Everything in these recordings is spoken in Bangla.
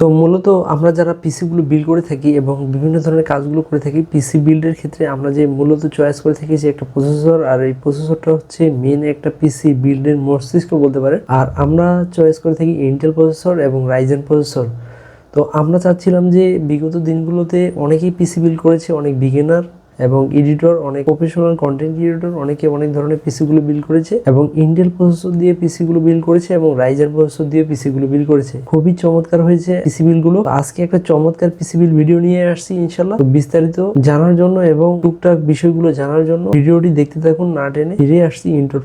তো মূলত আমরা যারা পিসিগুলো বিল্ড করে থাকি এবং বিভিন্ন ধরনের কাজগুলো করে থাকি পিসি বিল্ডের ক্ষেত্রে আমরা যে মূলত চয়েস করে থাকি যে একটা প্রসেসর আর এই প্রসেসরটা হচ্ছে মেন একটা পিসি বিল্ডের মস্তিষ্ক বলতে পারে। আর আমরা চয়েস করে থাকি ইন্টেল প্রসেসর এবং রাইজেন প্রসেসর তো আমরা চাচ্ছিলাম যে বিগত দিনগুলোতে অনেকেই পিসি বিল্ড করেছে, অনেক বিগিনার এবং এডিটর অনেক প্রফেশনাল কন্টেন্ট ক্রিয়েটর অনেকে অনেক ধরনের পিসিগুলো বিল করেছে এবং ইন্টেল প্রসেসর দিয়ে পিসিগুলো বিল করেছে এবং রাইজার প্রসেসর দিয়ে পিসিগুলো বিল করেছে। খুবই চমৎকার হয়েছে পিসি বিলগুলো আজকে একটা চমৎকার পিসি বিল ভিডিও নিয়ে আসছি ইনশাল্লাহ বিস্তারিত জানার জন্য এবং টুকটাক বিষয়গুলো জানার জন্য ভিডিওটি দেখতে থাকুন না টেনে ফিরে আসছি ইন্টোর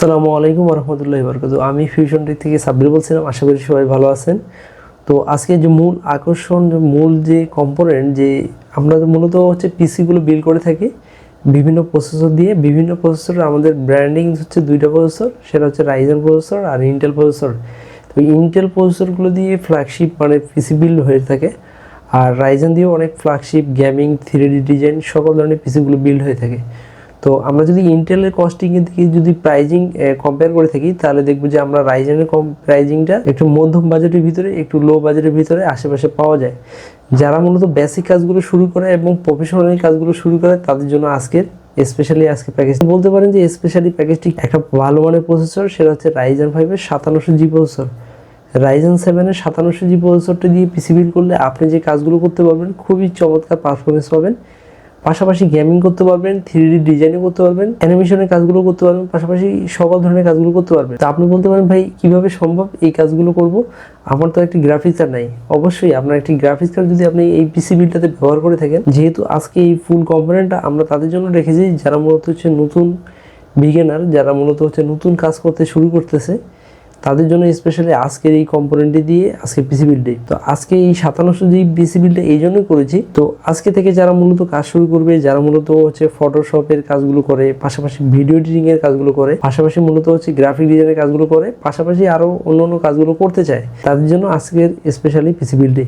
আসসালামু আলাইকুম রহমতুল্লাহ বরকত আমি ফিউশন টেক থেকে সাব্বির বলছিলাম, আশা করি সবাই ভালো আছেন। তো আজকে যে মূল আকর্ষণ মূল যে কম্পোনেন্ট যে আমরা মূলত হচ্ছে পিসিগুলো বিল করে থাকি, বিভিন্ন প্রসেসর দিয়ে, বিভিন্ন প্রসেসর আমাদের ব্র্যান্ডিং হচ্ছে দুইটা প্রসেসর সেটা হচ্ছে রাইজেন প্রসেসর আর ইন্টেল প্রসেসর তো ইন্টেল প্রসেসরগুলো দিয়ে ফ্ল্যাগশিপ মানে পিসি বিল হয়ে থাকে, আর রাইজেন দিয়েও অনেক ফ্ল্যাগশিপ গেমিং থ্রি ডিজাইন সকল ধরনের পিসিগুলো বিল্ড হয়ে থাকে। তো আমরা যদি ইন্টেলের কস্টিং থেকে যদি প্রাইজিং কম্পেয়ার করে থাকি, তাহলে দেখব যে আমরা রাইজেনের কম প্রাইজিংটা একটু মধ্যম বাজেটের ভিতরে, একটু লো বাজেটের ভিতরে আশেপাশে পাওয়া যায়। যারা মূলত বেসিক কাজগুলো শুরু করে এবং প্রফেশনাল কাজগুলো শুরু করে, তাদের জন্য আজকের স্পেশালি আজকে প্যাকেজ বলতে পারেন যে স্পেশালি প্যাকেজটি একটা ভালো মানের প্রসেসর সেটা হচ্ছে রাইজেন ফাইভের সাতান্নশো জি প্রসেসর রাইজেন সেভেনের সাতান্নশো জি প্রসেসরটা দিয়ে পিসি বিল করলে আপনি যে কাজগুলো করতে পারবেন, খুবই চমৎকার পারফরমেন্স পাবেন। পাশাপাশি গেমিং করতে পারবেন থ্রি ডি ডিজাইনও করতে পারবেন অ্যানিমেশনের কাজগুলো করতে পারবেন, পাশাপাশি সকল ধরনের কাজগুলো করতে পারবেন। তা আপনি বলতে পারেন, ভাই, কীভাবে সম্ভব এই কাজগুলো করব? আমার তো একটি গ্রাফিক্স কার্ড নাই। অবশ্যই আপনার একটি গ্রাফিক্স কার্ড যদি আপনি এই পিসি বিলটাতে ব্যবহার করে থাকেন, যেহেতু আজকে এই ফুল কম্পোনেন্টটা আমরা তাদের জন্য রেখেছি, যারা মূলত হচ্ছে নতুন বিগিনার যারা মূলত হচ্ছে নতুন কাজ করতে শুরু করতেছে তাদের জন্য স্পেশালি আজকের এই কম্পোনেন্টটি দিয়ে আজকে পিসি বিল্ডে তো আজকে এই সাতান্নশো জি পিসি বিল্ডে এই জন্যই করেছি। তো আজকে থেকে যারা মূলত কাজ শুরু করবে, যারা মূলত হচ্ছে ফটোশপের কাজগুলো করে, পাশাপাশি ভিডিও এডিটিং এর কাজগুলো করে, পাশাপাশি মূলত হচ্ছে গ্রাফিক ডিজাইনের কাজগুলো করে, পাশাপাশি আরও অন্য অন্য কাজগুলো করতে চায়, তাদের জন্য আজকের স্পেশালি পিসি বিল্ডে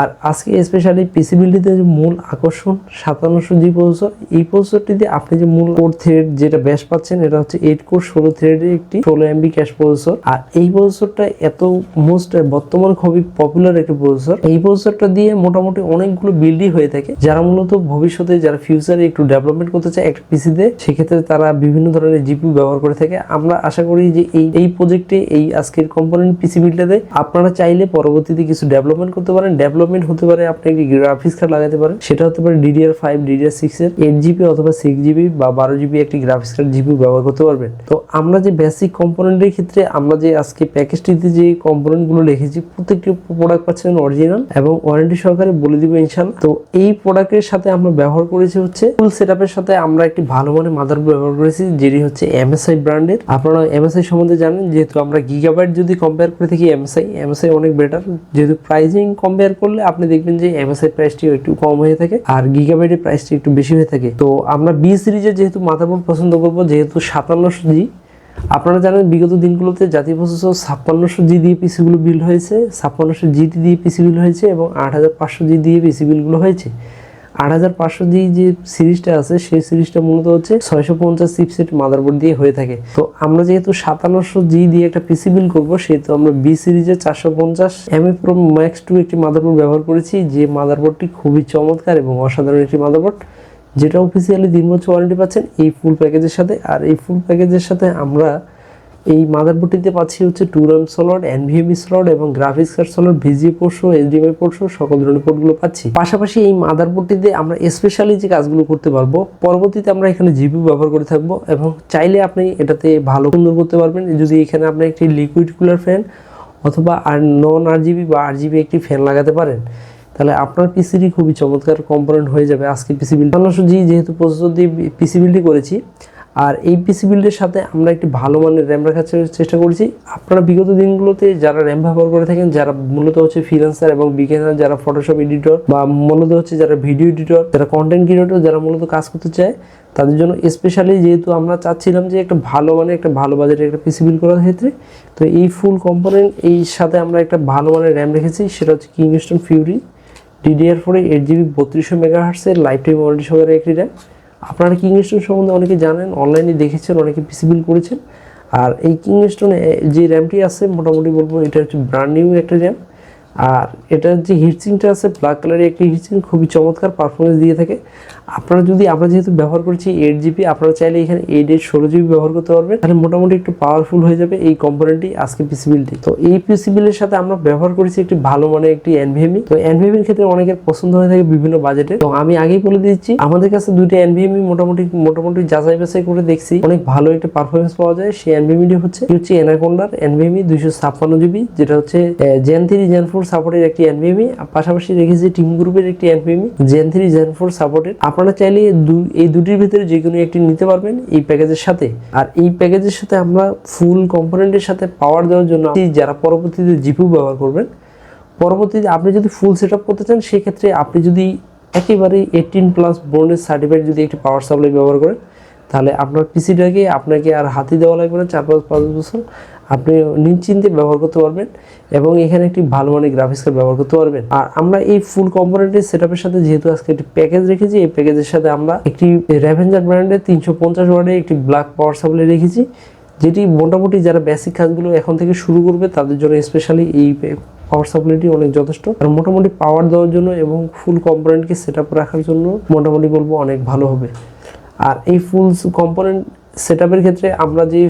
আর আজকে স্পেশালি পিসি বিল্ডিতে যে মূল আকর্ষণ সাতান্নশো জি প্রসেসর এই প্রসেসরটিতে আপনি যে মূল কোর থ্রেড যেটা ব্যাস পাচ্ছেন, এটা হচ্ছে এইট কোর ষোলো থ্রেডের একটি ষোলো এমবি ক্যাশ প্রসেসর আর এই প্রসেসরটা এত মোস্ট বর্তমান খুবই পপুলার একটি প্রসেসর এই প্রসেসরটা দিয়ে মোটামুটি অনেকগুলো বিল্ডই হয়ে থাকে, যারা মূলত ভবিষ্যতে যারা ফিউচারে একটু ডেভেলপমেন্ট করতে চায় একটা পিসিতে সেক্ষেত্রে তারা বিভিন্ন ধরনের জিপি ব্যবহার করে থাকে। আমরা আশা করি যে এই এই প্রজেক্টে এই আজকের কম্পোনেন্ট পিসি বিল্ডটাতে আপনারা চাইলে পরবর্তীতে কিছু ডেভেলপমেন্ট করতে পারেন। ডেভেলপমেন্ট হতে পারে আপনি একটি গ্রাফিক্স কার্ড লাগাতে পারেন সেটা হতে পারে ডিডিআর ফাইভ ডিডিআর সিক্স এর এইট জিবি অথবা সিক্স জিবি বা বারো জিবি একটি গ্রাফিক্স কার্ড জিপি ব্যবহার করতে পারবেন। তো আমরা যে বেসিক কম্পোনেন্টের ক্ষেত্রে আমরা যে আজকে প্যাকেজটিতে যে কম্পোনেন্টগুলো লিখেছি, প্রত্যেকটি প্রোডাক্ট পাচ্ছেন অরিজিনাল এবং ওয়ারেন্টি সহকারে বলে দিব ইনশাল্লাহ তো এই প্রোডাক্টের সাথে আমরা ব্যবহার করেছি হচ্ছে ফুল সেটআপের সাথে আমরা একটি ভালো মানের মাদারবোর্ড ব্যবহার করেছি, যেটি হচ্ছে এমএসআই ব্র্যান্ডের আপনারা এমএসআই সম্বন্ধে জানেন, যেহেতু আমরা গিগাবাইট যদি কম্পেয়ার করে থাকি এমএসআই এমএসআই অনেক বেটার যেহেতু প্রাইজিং কম্পেয়ার করলে আপনি দেখবেন যে এমএসআই প্রাইসটি একটু কম হয়ে থাকে আর গিগাবাইটের প্রাইসটি একটু বেশি হয়ে থাকে। তো আমরা বি সিরিজের যেহেতু মাথাপুর পছন্দ করব, যেহেতু সাতান্নশো জি আপনারা জানেন বিগত দিনগুলোতে জাতীয় প্রসেসর ছাপ্পান্নশো জি দিয়ে পিসিগুলো বিল হয়েছে, ছাপ্পান্নশো জিটি দিয়ে পিসি বিল হয়েছে এবং আট হাজার পাঁচশো জি দিয়ে পিসি বিলগুলো হয়েছে। আট হাজার পাঁচশো জি যে সিরিজটা আছে, সেই সিরিজটা মূলত হচ্ছে ছয়শো পঞ্চাশ চিপসেট মাদারবোর্ড দিয়ে হয়ে থাকে। তো আমরা যেহেতু সাতান্নশো জি দিয়ে একটা পিসি বিল করব, সেহেতু আমরা বি সিরিজের চারশো পঞ্চাশ এম প্রো ম্যাক্স টু একটি মাদারবোর্ড ব্যবহার করেছি, যে মাদারবোর্ডটি খুবই চমৎকার এবং অসাধারণ একটি মাদারবোর্ড, যেটা অফিসিয়ালি তিন বছর ওয়ারেন্টি পাচ্ছেন এই ফুল প্যাকেজের সাথে। আর এই ফুল প্যাকেজের সাথে আমরা এই মাদারবোর্ডটিতে পাচ্ছি হচ্ছে two RAM slot NVMe slot এবং graphics card slot VGA port সহ এইচডিএমআই পোর্ট সহ সকল ধরনের পোর্টগুলো পাচ্ছি। পাশাপাশি এই মাদারবোর্ডটিতে আমরা স্পেশালি যে কাজগুলো করতে পারব, পরবর্তীতে আমরা এখানে জিপি ব্যবহার করে থাকব এবং চাইলে আপনি এটাতে ভালো সুন্দর করতে পারবেন। যদি এখানে আপনি একটি লিকুইড কুলার ফ্যান অথবা আর নন আর জিবি বা আর জিবি একটি ফ্যান লাগাতে পারেন, তাহলে আপনার পিসিটি খুবই চমৎকার কম্পোনেন্ট হয়ে যাবে আজকে পিসি বিল্ড জি যেহেতু প্রসেসর দিয়ে পিসি করেছি আর এই পিসি বিল্ডের সাথে আমরা একটি ভালো মানের র্যাম রাখার চেষ্টা করেছি। আপনারা বিগত দিনগুলোতে যারা র্যাম ব্যবহার করে থাকেন, যারা মূলত হচ্ছে ফ্রিল্যান্সার এবং বিগিনার যারা ফটোশপ এডিটর বা মূলত হচ্ছে যারা ভিডিও এডিটর যারা কন্টেন্ট ক্রিয়েটর যারা মূলত কাজ করতে চায়, তাদের জন্য স্পেশালি যেহেতু আমরা চাচ্ছিলাম যে একটা ভালো মানে একটা ভালো বাজেটের একটা পিসি বিল্ড করার ক্ষেত্রে, তো এই ফুল কম্পোনেন্ট এই সাথে আমরা একটা ভালো মানের র্যাম রেখেছি, সেটা হচ্ছে কিংস্টন ফিউরি ডিডিআর ফোরে এইট জিবি বত্রিশশো মেগা হার্সের লাইফ টাইম ওয়ারেন্টি সহকারে একটি র্যাম আপনারা কিং কিংস্টোন সম্বন্ধে অনেকে জানেন অনলাইনে দেখেছেন, অনেকে পিসিবিল করেছেন। আর এই কিং কিংস্টোনে যে র্যামটি আছে, মোটামুটি বলব এটা হচ্ছে ব্র্যান্ড নিউ একটা র্যাম আর এটার যে হিটসিংটা আছে ব্ল্যাক কালারের একটি হিটসিং খুবই চমৎকার পারফরমেন্স দিয়ে থাকে। আপনারা যদি, আমরা যেহেতু ব্যবহার করছি এইট জিবি আপনারা চাইলে এখানে এইট এইট ষোলো জিবি ব্যবহার করতে পারবেন। তাহলে মোটামুটি একটু পাওয়ারফুল হয়ে যাবে এই কম্পোনেন্টটি আজকে পিসি বিলটি তো এই পিসি বিলের সাথে আমরা ব্যবহার করেছি একটি ভালো মানের একটি এনভিএমই তো এনভিএমির ক্ষেত্রে অনেকের পছন্দ হয়ে থাকে বিভিন্ন বাজেটে তো আমি আগেই বলে দিচ্ছি, আমাদের কাছে দুইটা এনভিএমই মোটামুটি মোটামুটি যাচাই বাছাই করে দেখছি। অনেক ভালো একটা পারফরমেন্স পাওয়া যায়। সেই এনভিএমিটি হচ্ছে হচ্ছে এনাকোন্ডার এনভিএমই দুইশো ছাপ্পান্ন জিবি যেটা হচ্ছে জেন থ্রি জেন ফোর সাপোর্টের একটি এনভিএমই পাশাপাশি রেখেছি টিম গ্রুপের একটি NVMe gen three gen four সাপোর্টের আপনারা চাইলে এই দুটির ভিতরে যে কোনো একটি নিতে পারবেন এই প্যাকেজের সাথে। আর এই প্যাকেজের সাথে আমরা ফুল কম্পোনেন্টের সাথে পাওয়ার দেওয়ার জন্য যারা পরবর্তীতে জিপু ব্যবহার করবেন, পরবর্তীতে আপনি যদি ফুল সেট আপ করতে চান, সেক্ষেত্রে আপনি যদি একেবারে এইটিন প্লাস বোর্ডের সার্টিফাইড যদি একটি পাওয়ার সাপ্লাই ব্যবহার করেন তাহলে আপনার পিসিটাকে আপনাকে আর হাতি দেওয়া লাগবে না, চার পাঁচ পাঁচ বছর। আপনি নিশ্চিন্তে ব্যবহার করতে পারবেন এবং এখানে একটি ভালো মানের গ্রাফিক্স কার্ড ব্যবহার করতে পারবেন। আর আমরা এই ফুল কম্পোনেন্টের সেট সাথে যেহেতু আজকে একটি প্যাকেজ রেখেছি, এই প্যাকেজের সাথে আমরা একটি র্যাভেঞ্জার ব্র্যান্ডের তিনশো পঞ্চাশ ওয়ার্ডের একটি ব্ল্যাক পাওয়ার সাপ্লাই রেখেছি, যেটি মোটামুটি যারা বেসিক কাজগুলো এখন থেকে শুরু করবে, তাদের জন্য স্পেশালি এই পাওয়ার সাপ্লাইটি অনেক যথেষ্ট। আর মোটামুটি পাওয়ার দেওয়ার জন্য এবং ফুল কম্পোনেন্টকে সেট রাখার জন্য মোটামুটি বলব অনেক ভালো হবে। আর এই ফুল কম্পোনেন্ট সেট ক্ষেত্রে আমরা যে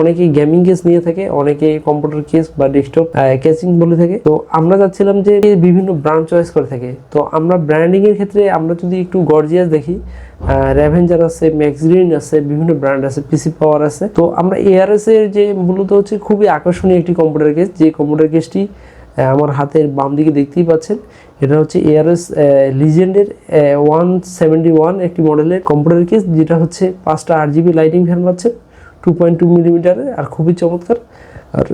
অনেকেই গেমিং কেস নিয়ে থাকে অনেকে কম্পিউটার কেস বা ডেস্কটপ কেসিং বলে থাকে। তো আমরা চাচ্ছিলাম যে বিভিন্ন ব্র্যান্ড চয়েস করে থাকে। তো আমরা ব্র্যান্ডিং এর ক্ষেত্রে আমরা যদি একটু গর্জিয়াস দেখি র্যাভেঞ্জার আছে ম্যাক্সগ্রিন আছে, বিভিন্ন ব্র্যান্ড আছে পিসি পাওয়ার আছে। তো আমরা এআরএস এর যে মূলত হচ্ছে খুবই আকর্ষণীয় একটি কম্পিউটার কেস যে কম্পিউটার কেসটি আমার হাতের বাম দিকে দেখতেই পাচ্ছেন। এটা হচ্ছে এআরএস লিজেন্ডের ওয়ান সেভেন্টি ওয়ান একটি মডেলের কম্পিউটার কেস যেটা হচ্ছে পাঁচটা আট জিবি লাইটিং ফ্যান পাচ্ছে টু পয়েন্ট টু মিলিমিটারের আর খুবই চমৎকার। আর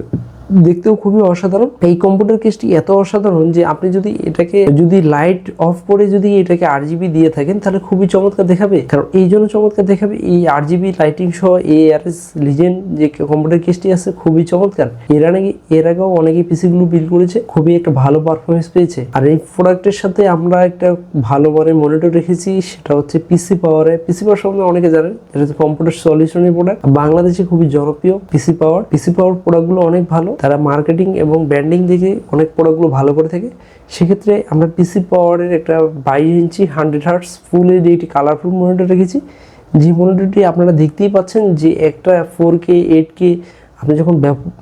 দেখতেও খুবই অসাধারণ। এই কম্পিউটার কেসটি এত অসাধারণ যে আপনি যদি এটাকে, যদি লাইট অফ করে যদি এটাকে আট জিবি দিয়ে থাকেন, তাহলে খুবই চমৎকার দেখাবে। কারণ এই জন্য চমৎকার দেখাবে, এই আট জিবি লাইটিং সহ এ আর এস লিজেন্ড যে কম্পিউটার কেসটি আছে, খুবই চমৎকার। এরা নাকি এর আগেও অনেকে পিসি গুলো বিল করেছে, খুবই একটা ভালো পারফরমেন্স পেয়েছে। আর এই প্রোডাক্টের সাথে আমরা একটা ভালো মানের মনিটর রেখেছি, সেটা হচ্ছে পিসি পাওয়ারে পিসি পাওয়ার সম্বন্ধে অনেকে জানেন, এটা হচ্ছে কম্পিউটার সলিউশনের প্রোডাক্ট বাংলাদেশে খুবই জনপ্রিয় পিসি পাওয়ার পিসি পাওয়ার প্রোডাক্টগুলো অনেক ভালো। তারা মার্কেটিং এবং ব্র্যান্ডিং দিকে অনেক প্রোডাক্টগুলো ভালো করে থাকে। সেক্ষেত্রে আমরা পিসি পাওয়ারের একটা বাইশ inch hundred hertz full HD একটি কালারফুল মনিটর রেখেছি। যে মনিটরটি আপনারা দেখতেই পাচ্ছেন যে একটা ফোর কে এইট কে আপনি যখন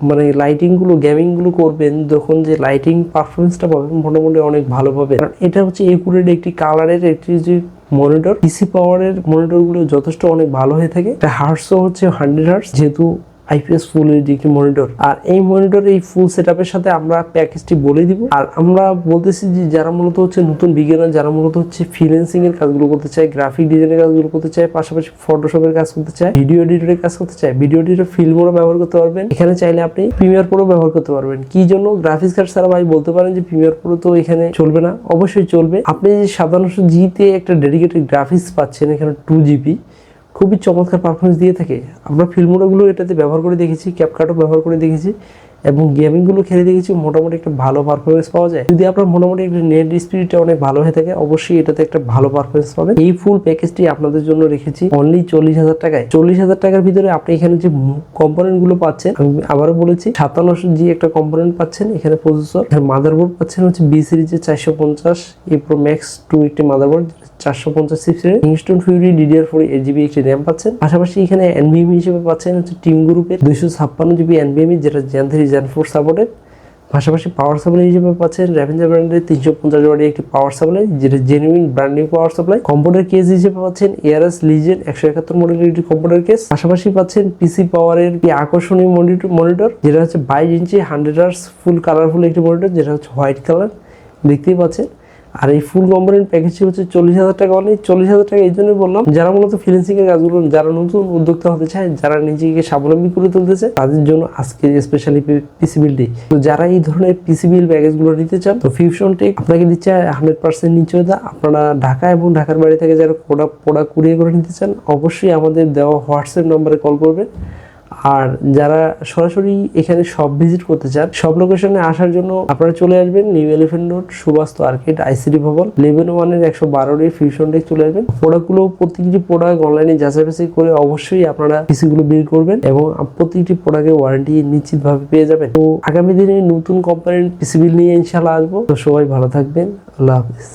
মানে লাইটিংগুলো গেমিংগুলো করবেন, তখন যে লাইটিং পারফরমেন্সটা পাবেন মোটামুটি অনেক ভালো পাবেন। কারণ এটা হচ্ছে একুরেট একটি কালারের একটি যে মনিটর পিসি পাওয়ারের মনিটরগুলো যথেষ্ট অনেক ভালো হয়ে থাকে। এটা হার্টসও হচ্ছে হান্ড্রেড হার্টস যেহেতু আইপিএস ফুল এইচডি একটি মনিটর আর এই মনিটর এই ফুল সেটআপের সাথে আমরা প্যাকেজটি বলে দিব। আর আমরা বলতেছি যে যারা মূলত হচ্ছে নতুন বিজ্ঞানের যারা মূলত হচ্ছে ফ্রিল্যান্সিং এর কাজগুলো করতে চায় গ্রাফিক ডিজাইনের কাজগুলো করতে চায়, পাশাপাশি ফটোশপের কাজ করতে চায় ভিডিও এডিটরের কাজ করতে চায় ভিডিও এডিটর ফিল্মও ব্যবহার করতে পারবেন। এখানে চাইলে আপনি প্রিমিয়ার প্রো ব্যবহার করতে পারবেন। কি জন্য? গ্রাফিক্স কার্ড ছাড়া ভাই বলতে পারেন যে প্রিমিয়ার প্রো তো এখানে চলবে না। অবশ্যই চলবে। আপনি যে সাধারণত জিতে একটা ডেডিকেটেড গ্রাফিক্স পাচ্ছেন, এখানে টু জিবি খুবই চমৎকার পারফরমেন্স দিয়ে থাকে। আমরা ফিল্মোডাগুলো এটাতে ব্যবহার করে দেখেছি ক্যাপকাটও ব্যবহার করে দেখেছি এবং গেমিংগুলো খেলে দেখেছি, মোটামুটি একটা ভালো পারফরমেন্স পাওয়া যায়। যদি আপনার মোটামুটি একটা নেট স্পিডটা অনেক ভালো হয়ে থাকে, অবশ্যই এটাতে একটা ভালো পারফরমেন্স পাবেন। এই ফুল প্যাকেজটি আপনাদের জন্য রেখেছি অনলি চল্লিশ হাজার টাকায়। চল্লিশ হাজার টাকার ভিতরে আপনি এখানে যে কম্পোনেন্টগুলো পাচ্ছেন, আমি আবারও বলেছি, সাতান্নশো জি একটা কম্পোনেন্ট পাচ্ছেন, এখানে প্রসেসর মাদারবোর্ড পাচ্ছেন হচ্ছে বি সিরিজের চারশো পঞ্চাশ, এ প্রো ম্যাক্স টু একটি মাদারবোর্ড চারশো পঞ্চাশ সিক্সের Kingston Fury DDR four eight GB একটি র্যাম পাচ্ছেন। পাশাপাশি এখানে এনভিএমি হিসেবে পাচ্ছেন হচ্ছে টিম গ্রুপের দুইশো ছাপ্পান্ন জিবি এনভিএমি যেটা gen three gen four supported পাশাপাশি পাওয়ার সাপ্লাই হিসেবে পাচ্ছেন র্যাভেঞ্জার ব্র্যান্ডের তিনশো পঞ্চাশ ওয়াটের একটি পাওয়ার সাপ্লাই যেটা genuine branding power supply computer case হিসেবে পাচ্ছেন এআরএস লিজেন একশো একাত্তর মডেলের একটি কম্পিউটার কেস পাশাপাশি পাচ্ছেন পিসি পাওয়ারের একটি আকর্ষণীয় মনিটর মনিটর যেটা হচ্ছে বাইশ inch hundred hertz full colourful একটি মনিটর যেটা হচ্ছে হোয়াইট কালার দেখতেই পাচ্ছেন। আর এই ফুল কম্পোনেন্ট প্যাকেজটি হচ্ছে চল্লিশ হাজার টাকা অনেক চল্লিশ হাজার টাকা এই জন্যই বললাম, যারা মূলত ফ্রিল্যান্সিং এর কাজগুলো, যারা নতুন উদ্যোক্তা হতে চায়, যারা নিজেকে স্বাবলম্বী করে তুলতেছে তাদের জন্য আজকে স্পেশালি পিসি বিলটি তো যারা এই ধরনের পিসি বিল প্যাকেজগুলো নিতে চান, তো ফিউশন টেক আপনাকে দিচ্ছে হান্ড্রেড পার্সেন্ট নিশ্চয়তা। আপনারা ঢাকা এবং ঢাকার বাড়ি থেকে যারা প্রোডাক্ট প্রোডাক্ট কুরিয়ে করে নিতে চান, অবশ্যই আমাদের দেওয়া হোয়াটসঅ্যাপ নম্বরে কল করবেন। আর যারা সরাসরি এখানে সব ভিজিট করতে চান, সব লোকেশনে আসার জন্য আপনারা চলে আসবেন new elephant road Subastu arcade ICD ভবন। লেভেন ওয়ানের একশো বারোর ফিউশন ডেক চলে আসবেন। প্রোডাক্টগুলো প্রত্যেকটি প্রোডাক্ট অনলাইনে যাচাই করে অবশ্যই আপনারা পিসিগুলো বিল করবেন এবং প্রত্যেকটি প্রোডাক্টের ওয়ারেন্টি নিশ্চিতভাবে পেয়ে যাবেন। তো আগামী দিনে নতুন কোম্পানির পিসি বিল নিয়ে ইনশাল্লাহ আসব। তো সবাই ভালো থাকবেন। আল্লাহ হাফিজ।